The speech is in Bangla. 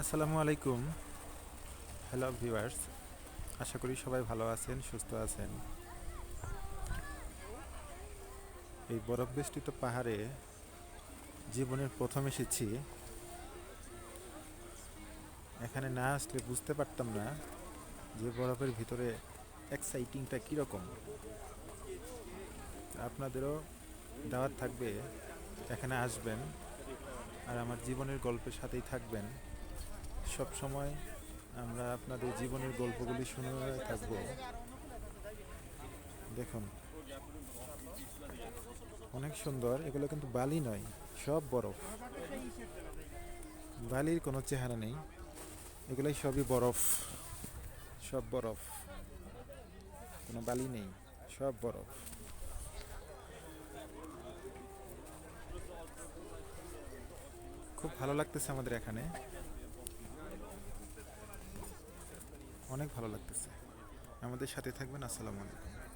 আসসালামু আলাইকুম। হ্যালো ভিউয়ার্স আশা করি সবাই ভালো আছেন, সুস্থ আছেন। এই বরফ বেষ্টিত পাহাড়ে জীবনের প্রথম এসেছি। এখানে না আসলে বুঝতে পারতাম না যে বরফের ভিতরে এক্সাইটিংটা কীরকম। আপনাদেরও দাওয়াত থাকবে, এখানে আসবেন আর আমার জীবনের গল্পের সাথেই থাকবেন। সব সময় আমরা আপনাদের জীবনের গল্পগুলি শুনে থাকব। দেখুন, অনেক সুন্দর, এগুলো কিন্তু বালি নয়, সব বরফ। বালির কোনো চেহারা নেই, এগুলাই সবই বরফ, সব বরফ। কোনো বালি নেই, সব বরফ। খুব ভালো লাগতেছে আমাদের এখানে। অনেক ভালো লাগতেছে। আমাদের সাথে থাকবেন আসসালামু আলাইকুম।